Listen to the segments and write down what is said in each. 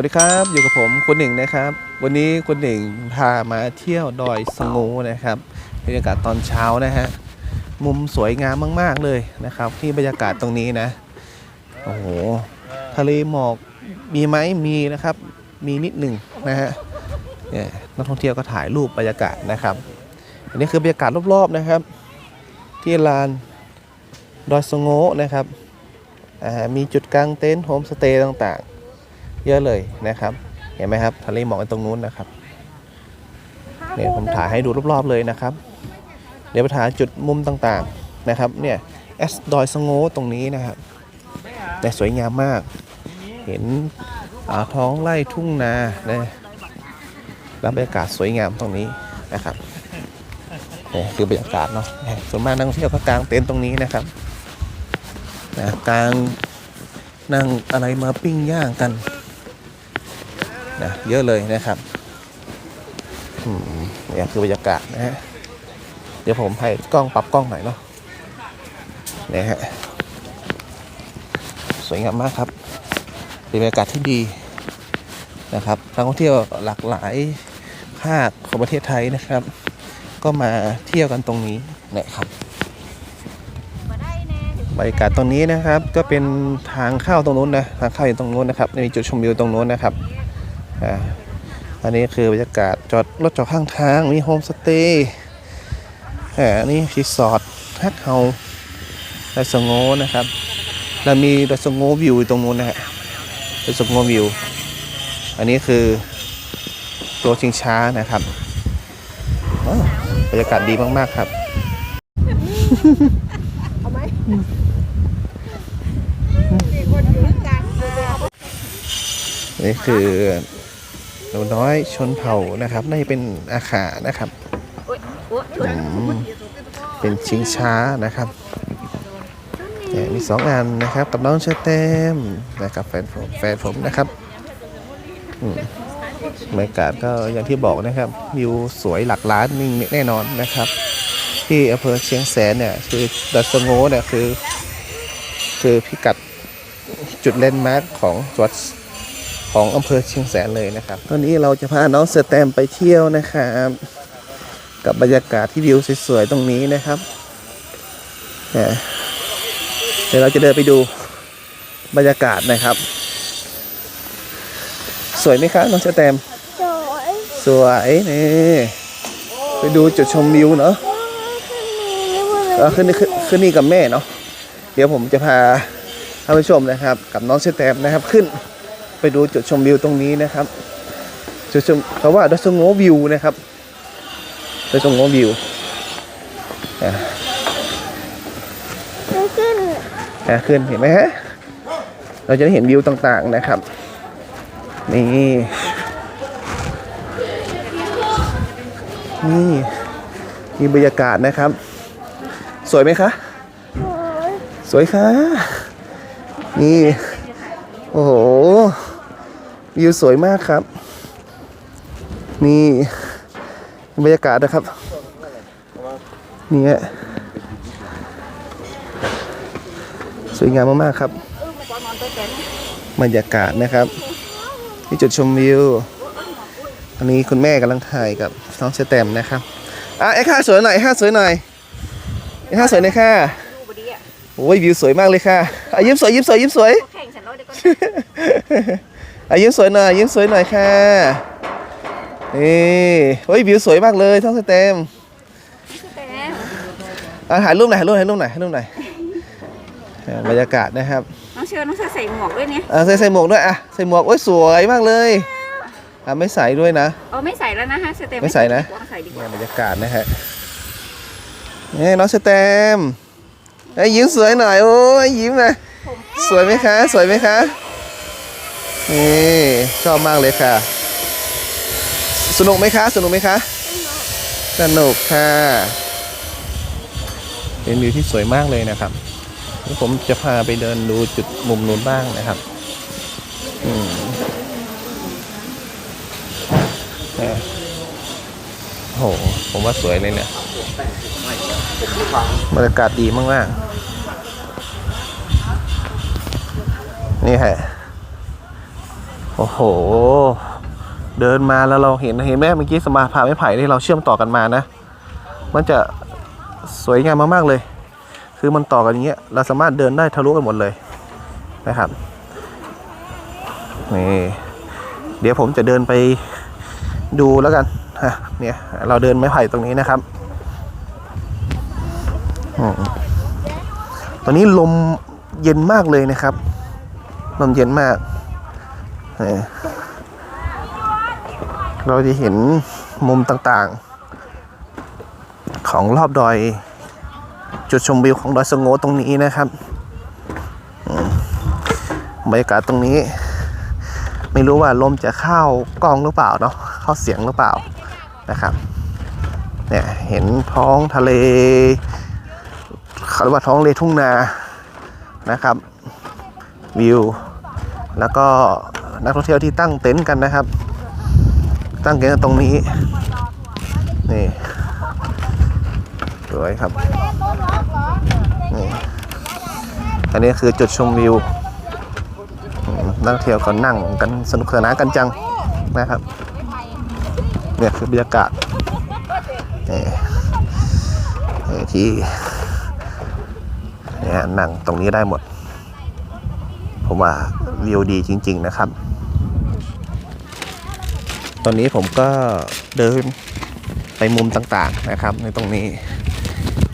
วัสดีครับ อยู่กับผมคุณหนึ่งนะครับ วันนี้คุณหนึ่งพามาเที่ยวดอยสงูนะครับบรรยากาศตอนเช้านะฮะมุมสวยงามมาก ๆ เลยนะครับ ที่บรรยากาศตรงนี้นะโอ้โหทะเลหมอกมีไหมมีนะครับ มีนิดหนึ่งนะฮะเนี่ยนักท่องเที่ยวก็ถ่ายรูปบรรยากาศนะครับ อันนี้คือบรรยากาศรอบ ๆ นะครับ ที่ลานดอยสงโงนะครับมีจุดกางเต็นท์โฮมสเตย์ต่างๆ เยอะเลยนะครับ เห็นไหมครับทะเลหมอกตรงนู้นนะครับเนี่ยผมถ่ายให้ดูรอบๆเลยนะครับ เดี๋ยวไปถ่ายจุดมุมต่างๆนะครับ เนี่ยแอสดอยสงโงตรงนี้นะครับแต่สวยงามมาก เห็นท้องไร่ทุ่งนานะแล้วบรรยากาศสวยงามตรงนี้นะครับนี่คือบรรยากาศเนาะส่วนมากนักท่องเที่ยวก็กางเต็นท์ตรงนี้นะครับนะกางนั่งอะไรมาปิ้งย่างกัน นะเยอะเลยนะครับนี่คือบรรยากาศนะฮะเดี๋ยวผมให้กล้องปรับกล้องหน่อยเนาะนี่ฮะสวยงามมากครับเป็นบรรยากาศที่ดีนะครับนักท่องเที่ยวหลากหลายภาคของประเทศไทยนะครับ ก็มาเที่ยวกันตรงนี้นะครับบรรยากาศตรงนี้นะครับ ก็เป็นทางเข้าตรงนู้นนะทางเข้าอยู่ตรงนู้นนะครับมีจุดชมวิวตรงนู้นนะครับ อ่าอันนี้คือบรรยากาศจอดรถจอดข้างทางมีโฮมสเตย์อ่าอันนี้รีสอร์ทฮักเฮาไดสงโงนะครับแล้วมีไดสงโงวิวอยู่ตรงนู้นนะฮะไดสงโงวิว อันนี้คือตัวชิงช้านะครับว้าวบรรยากาศดีมากๆครับนี่คือ หนูน้อยชนเผ่านะครับน่าจะเป็นอาขานะครับอืมเป็นชิงช้านะครับเนี่ยมีสองอันนะครับกับน้องเชอร์เตมนะครับแฟนผมแฟนผมนะครับอืมบรรยากาศก็อย่างที่บอกนะครับวิวสวยหลักล้านนี่แน่นอนนะครับ ที่อำเภอเชียงแสนเนี่ยคือดัสโงเนี่ยคือ คือพิกัดจุดเลนด์มาร์คของจังหวัด ของอำเภอเชียงแสนเลยนะครับ ตอนนี้เราจะพาน้องเสือแตมไปเที่ยวนะครับ กับบรรยากาศที่วิวสวยๆตรงนี้นะครับเนี่ยเดี๋ยวเราจะเดินไปดูบรรยากาศนะครับ สวยไหมครับน้องเสือแตมสวยสวยนี่ไปดูจุดชมวิวเนาะเออขึ้นนี่ขึ้นขึ้นนี่กับแม่เนาะเดี๋ยวผมจะพาท่านผู้ชมนะครับ กับน้องเชอแตมนะครับขึ้น ไปดูจุดชมวิวตรงนี้นะครับ จุดชมเขาว่าดัชโงวิวนะครับดัชโงวิวอะไม่ขึ้นอะขึ้นเห็นไหมฮะ เราจะได้เห็นวิวต่างๆนะครับ นี่ นี่มีบรรยากาศนะครับ สวยไหมคะ สวยสวยค่ะ นี่ โอ้โห วิวสวยมากครับ นี่บรรยากาศนะครับ นี่ฮะสวยงามมากๆครับ บรรยากาศนะครับที่จุดชมวิวอันนี้คุณแม่กำลังถ่ายกับน้องเชแตมนะครับอะไอ้ข้าสวยหน่อยข้าสวยหน่อยไอ้ข้าสวยหน่อยค่ะโอ้ยวิวสวยมากเลยค่ะอะยิ้มสวยยิ้มสวยยิ้มสวยแข่งฉันร้อยเดียวก็อ่ะยิ้มสวยหน่อยยิ้มสวยหน่อยค่ะนี่โอ้ยวิวสวยมากเลยท้องสเต็มแต่อะถ่ายรูปหน่อยถ่ายรูปถ่ายรูปหน่อยถ่ายรูปหน่อยอะบรรยากาศนะครับน้องเชิญน้องเชิญใส่หมวกด้วยเนี่ยอะใส่ใส่หมวกด้วยอะใส่หมวกโอ้ยสวยมากเลยอะไม่ใส่ด้วยนะ เออไม่ใส่แล้วนะฮะสเต็มไม่ใส่นะดีกว่าใส่ดีกเนี่ว่ายบรรยากาศนะฮะนี่น้องสเตมไอ้ยยิ้มสวยหน่อยโอ้ยยิ้มนะสวยไหมคะ สวยไหมคะ นี่ชอบมากเลยค่ะ สนุกไหมคะ สนุกไหมคะ สนุกค่ะ เป็นวิวที่สวยมากเลยนะครับ ผมจะพาไปเดินดูจุดมุมนู้นบ้างนะครับโอ้โหผมว่าสวยเลยเนี่ยบรรยากาศดีมากๆ นี่ฮะ โอ้โห เดินมาแล้วเราเห็นเห็นไหมเมื่อกี้สมาพาไม้ไผ่ที่เราเชื่อมต่อกันมานะ มันจะสวยงามมากๆเลย คือมันต่อกันอย่างเงี้ย เราสามารถเดินได้ทะลุกันหมดเลยนะครับ นี่ เดี๋ยวผมจะเดินไปดูแล้วกันฮะเนี่ย เราเดินไม้ไผ่ตรงนี้นะครับอตอนนี้ลมเย็นมากเลยนะครับ ลมเย็นมาก เราจะเห็นมุมต่างๆ ของรอบดอย จุดชมวิวของดอยสะโงตรงนี้นะครับบรรยากาศตรงนี้ ไม่รู้ว่าลมจะเข้ากล้องหรือเปล่าเนาะเข้าเสียงหรือเปล่านะครับเนี่ยเห็นท้องทะเลเขาเรียกว่าท้องทะเลทุ่งนานะครับ วิว แล้วก็ นักท่องเที่ยวที่ตั้งเต็นท์กันนะครับ ตั้งเต็นท์ตรงนี้ นี่สวยครับนี่อันนี้คือจุดชมวิว นักเที่ยวก็นั่งกันสนุกสนานกันจังนะครับเนี่ยคือบรรยากาศนี่นี่ที่เนี่ยนั่งตรงนี้ได้หมด ผมว่าวิวดีจริง ๆ นะครับ อนนี้ผมก็เดินไปมุมต่างๆนะครับ ในตรงนี้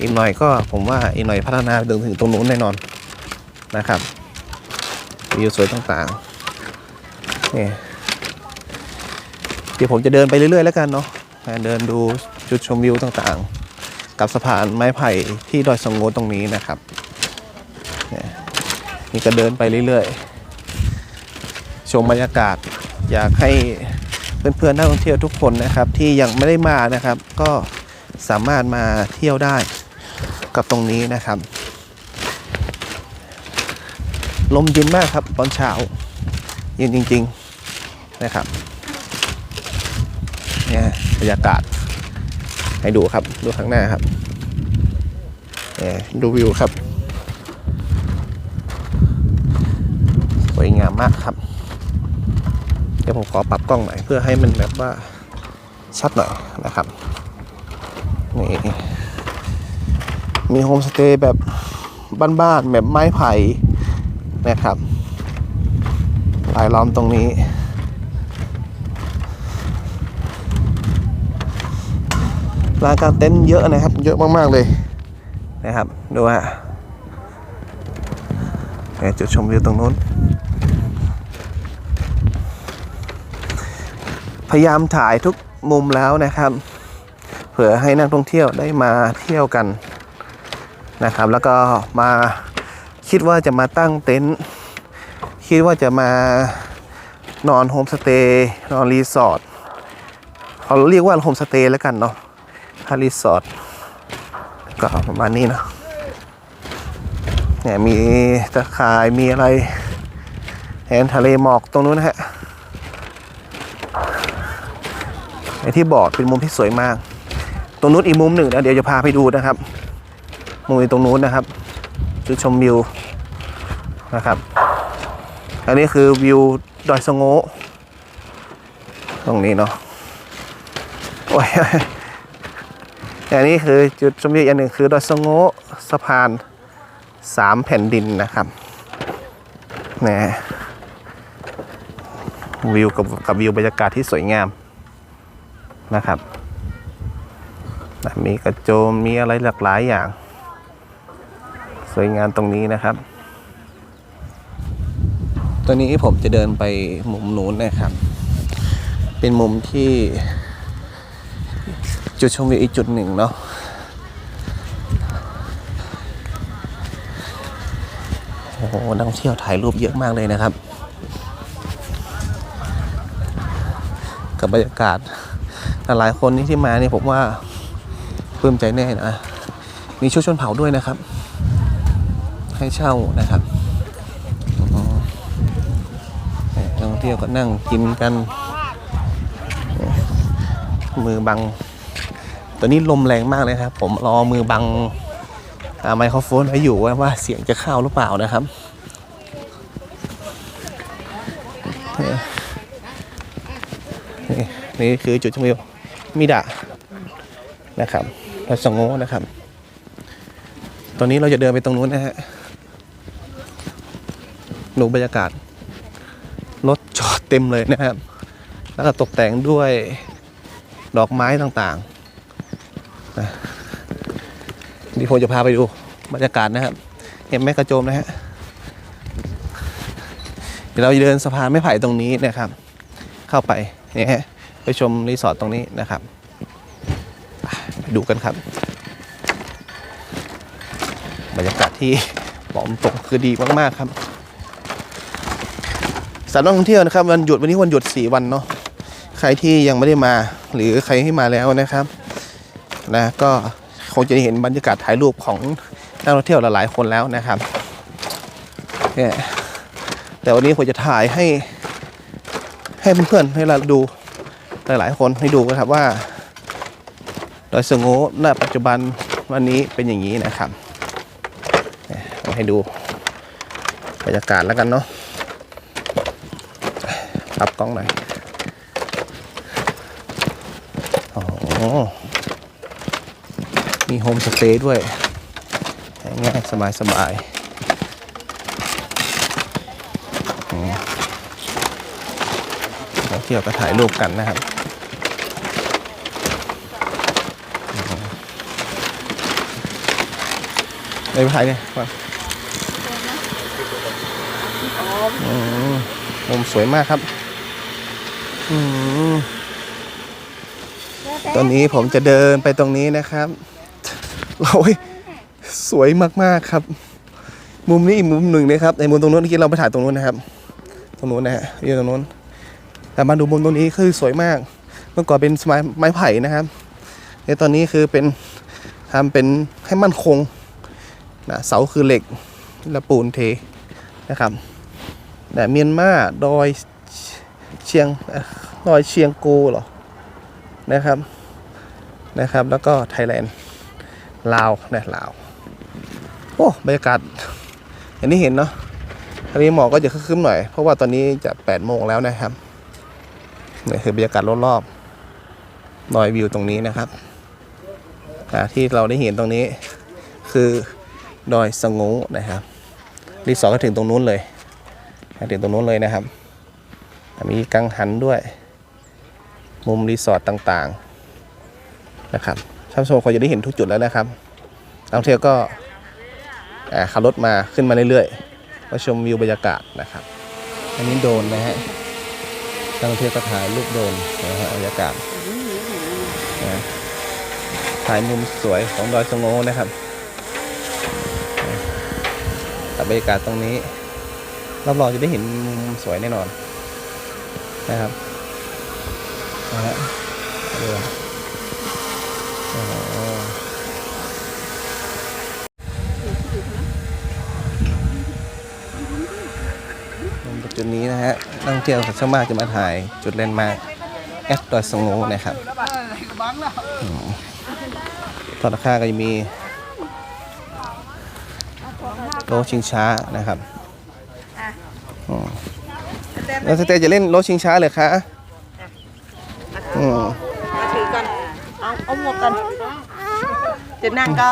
อีกหน่อยก็ผมว่าอีกหน่อยพัฒนาไปถึงถึงตรงนู้นแน่นอนนะครับวิวสวยต่างๆนี่เดี๋ยวผมจะเดินไปเรื่อยๆแล้วกันเนาะเดินดูจุดชมวิวต่างๆ กับสะพานไม้ไผ่ที่ดอยสงโงตรงนี้นะครับนี่ก็เดินไปเรื่อยๆ ชมบรรยากาศ อยากให้ เพื่อนๆนักท่องเที่ยวทุกคนนะครับ ที่ยังไม่ได้มานะครับ ก็สามารถมาเที่ยวได้กับตรงนี้นะครับ ลมเย็นมากครับตอนเช้าเย็นจริง ๆนะครับเนี่ยบรรยากาศให้ดูครับดูข้างหน้าครับเนี่ยดูวิวครับ สวยงามมากครับ เดี๋ยวผมขอปรับกล้องหน่อยเพื่อให้มันแบบว่าชัดหน่อยนะครับนี่มีโฮมสเตย์แบบบ้านๆแบบไม้ไผ่นะครับลายล้อมตรงนี้ ลานกางเต็นท์เยอะนะครับ เยอะมากๆเลยนะครับ ดูฮะจุดชมวิวตรงนู้น พยายามถ่ายทุกมุมแล้วนะครับ เผื่อให้นักท่องเที่ยวได้มาเที่ยวกันนะครับ แล้วก็มาคิดว่าจะมาตั้งเต็นท์คิดว่าจะมานอนโฮมสเตย์นอนรีสอร์ทเขาเรียกว่าโฮมสเตย์แล้วกันเนาะถ้ารีสอร์ทก็ประมาณนี้เนาะเนี่ยมีตะข่ายมีอะไรเห็นทะเลหมอกตรงนู้นนะฮะ ไอที่บอร์ดเป็นมุมที่สวยมาก ตรงนู้นอีกมุมหนึ่งนะเดี๋ยวจะพาไปดูนะครับ มุมตรงนู้นนะครับ จุดชมวิวนะครับ อันนี้คือวิวดอยสะโงตรงนี้เนาะโอ้ยอันนี้คือจุดชมวิวอันหนึ่งคือดอยสะโงสะพานสามแผ่นดินนะครับนะวิวกับกับวิวบรรยากาศที่สวยงาม นะครับ มีกระโจมมีอะไรหลากหลายอย่าง สวยงามตรงนี้นะครับตอนนี้ผมจะเดินไปมุมนู้นนะครับ เป็นมุมที่จุดชมวิวอีกจุดหนึ่งเนาะโอ้โหนักท่องเที่ยวถ่ายรูปเยอะมากเลยนะครับ กับบรรยากาศ หลายคนนี่ที่มาเนี่ยผมว่าปลื้มใจแน่นะมีชุดชนเผ่าด้วยนะครับ ให้เช่านะครับนักท่องเที่ยวก็นั่งกินกัน มือบังตัวนี้ลมแรงมากเลยครับ ผมรอมือบังอ่าไมโครโฟนไว้อยู่ว่าเสียงจะเข้าหรือเปล่านะครับนี่คือจุดชมวิว มิดะนะครับดอยสะโง่นะครับ ตอนนี้เราจะเดินไปตรงนู้นนะฮะดูบรรยากาศ รถจอดเต็มเลยนะครับ แล้วก็ตกแต่งด้วยดอกไม้ต่างๆนะนี่ผมจะพาไปดูบรรยากาศนะครับ เห็นไหมกระโจมนะฮะ เดี๋ยวเราจะเดินสะพานไม้ไผ่ตรงนี้นะครับ เข้าไปเนี่ยฮะ ไปชมรีสอร์ทตรงนี้นะครับดูกันครับ บรรยากาศที่บอกตรงคือดีมากๆครับสำหรับนักท่องเที่ยวนะครับวันหยุดวันนี้วันหยุด 4 วันเนาะใครที่ยังไม่ได้มาหรือใครที่มาแล้วนะครับนะก็คงจะได้เห็นบรรยากาศถ่ายรูปของนักท่องเที่ยวหลายๆคนแล้วนะครับเนี่ยแต่วันนี้ผมจะถ่ายให้ให้เพื่อนๆให้เราดู ลายๆ คนให้ดูนะครับว่าดอยสะโง่ณปัจจุบันวันนี้เป็นอย่างนี้นะครับเอาให้ดูบรรยากาศแล้วกันเนาะปรับกล้องหน่อยโอ้มีโฮมสเตย์ด้วยง่ายๆสบายๆอืม เราเที่ยวก็ถ่ายรูปกันนะครับอืมไปถ่ายเนี่ยก่อนอืมมุมสวยมากครับอืมตอนนี้ผมจะเดินไปตรงนี้นะครับโอ้ยสวยมาก ๆ ครับ มุมนี้อีกมุมหนึ่งนะครับ ในมุมตรงนู้นเมื่อกี้เราไปถ่ายตรงนู้นนะครับ ตรงนู้นนะฮะอยู่ตรงนู้น แต่มาดูมุมตรงนี้คือสวยมาก เมื่อก่อนเป็นไม้ไม้ไผ่นะครับในตอนนี้คือเป็นทำเป็นให้มั่นคงนะเสาคือเหล็กและปูนเทนะครับแต่เมียนมาดอยเชียงดอยเชียงกูเหรอนะครับนะครับแล้วก็ไทยแลนด์ลาวนะลาวโอ้บรรยากาศอย่างที่เห็นเนาะอันนี้หมอกก็จะคึ้มๆหน่อย เพราะว่าตอนนี้จะ8โมงแล้วนะครับ นี่คือบรรยากาศรอบๆดอยวิวตรงนี้นะครับที่เราได้เห็นตรงนี้คือดอยสงูนะครับรีสอร์ทก็ถึงตรงนู้นเลยถึงตรงนู้นเลยนะครับ มีกังหันด้วย มุมรีสอร์ทต่างๆนะครับท่านผู้ชมคงจะได้เห็นทุกจุดแล้วนะครับนักท่องเที่ยวก็ขับรถมาขึ้นมาเรื่อยๆมาชมวิวบรรยากาศนะครับ อันนี้โดนนะฮะ นักท่องเที่ยวก็ถ่ายรูปโดนนะฮะบรรยากาศนะถ่ายมุมสวยของดอยสะโงนะครับกับบรรยากาศตรงนี้รับรองจะได้เห็นมุมสวยแน่นอนนะครับนะฮะดูโอ้โหมุม จุดนี้นะฮะนักท่องเที่ยวส่วนมากจะมาถ่ายจุดเลนด์มาร์คแอดดอยสงโงนะครับอืมตอนราคาก็จะมีโลชิงช้านะครับอืมแล้วสเตย์จะเล่นรถชิงช้าเลยคะอืมมาถือกันเอาเอาหมวกกันจะนั่งก็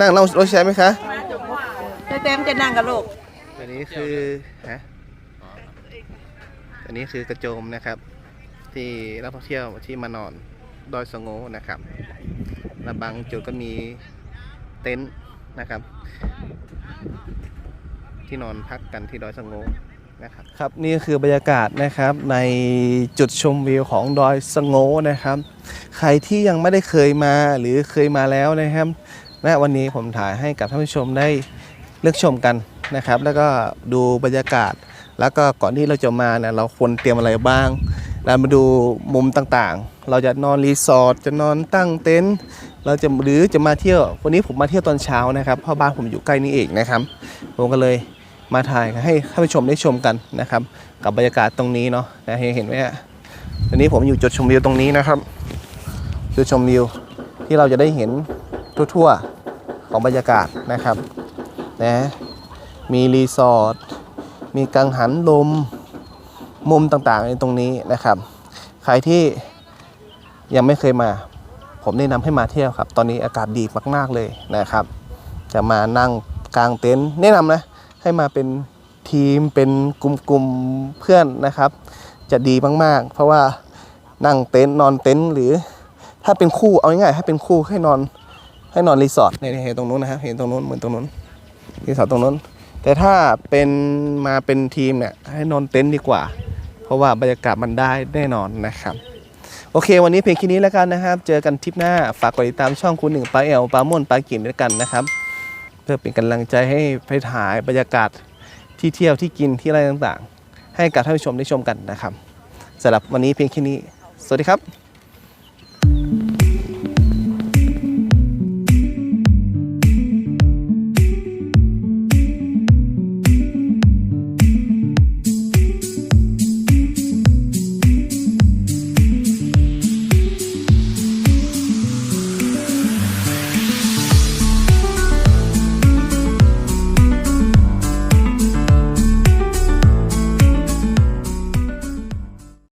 นั่งเรารถใช้ไหมคะเต็มจะนั่งกับลูกตัวนี้คือฮะ ตัวนี้คือกระโจมนะครับ ที่นักท่องเที่ยวที่มานอนดอยสะโงนะครับและบางจุดก็มีเต็นท์นะครับ ที่นอนพักกันที่ดอยสะโงนะครับครับนี่คือบรรยากาศนะครับในจุดชมวิวของดอยสะโงนะครับ ใครที่ยังไม่ได้เคยมาหรือเคยมาแล้วนะครับณวันนี้ผมถ่ายให้กับท่านผู้ชมได้เลือกชมกันนะครับ แล้วก็ดูบรรยากาศ แล้วก็ก่อนที่เราจะมาเนี่ยเราควรเตรียมอะไรบ้าง เรามาดูมุมต่างๆ เราจะนอนรีสอร์ทจะนอนตั้งเต็นท์เราจะหรือจะมาเที่ยววันนี้ผมมาเที่ยวตอนเช้านะครับเพราะบ้านผมอยู่ใกล้นี่เองนะครับ ผมก็เลยมาถ่ายให้ท่านผู้ชมได้ชมกันนะครับ กับบรรยากาศตรงนี้เนาะนะเห็นไหมฮะตอนนี้ผมอยู่จุดชมวิวตรงนี้นะครับ จุดชมวิวที่เราจะได้เห็นทั่วๆของบรรยากาศนะครับนะมีรีสอร์ท มีกังหันลมมุมต่างๆในตรงนี้นะครับ ใครที่ยังไม่เคยมา ผมแนะนำให้มาเที่ยวครับ ตอนนี้อากาศดีมากๆเลยนะครับ จะมานั่งกลางเต็นท์แนะนำนะให้มาเป็นทีมเป็นกลุ่มๆเพื่อนนะครับ จะดีมากๆ เพราะว่านั่งเต็นท์นอนเต็นท์หรือถ้าเป็นคู่เอาง่ายๆให้เป็นคู่ให้นอนให้นอนรีสอร์ทในเห็นตรงนู้นนะครับเห็นตรงนู้นเหมือนตรงนู้นรีสอร์ทตรงนู้น แต่ถ้าเป็นมาเป็นทีมเนี่ยให้นอนเต็นท์ดีกว่า เพราะว่าบรรยากาศมันได้แน่นอนนะครับ โอเค วันนี้เพียงแค่นี้แล้วกันนะครับ เจอกันทริปหน้าฝากกดติดตามช่องคุณหนึ่งปลาแอลปลาม่นปลากิ่นด้วยกันนะครับ เพื่อเป็นกำลังใจให้ไปถ่ายบรรยากาศที่เที่ยวที่กินที่อะไรต่างๆ ให้กับท่านผู้ชมได้ชมกันนะครับสำหรับวันนี้เพียงแค่นี้ สวัสดีครับ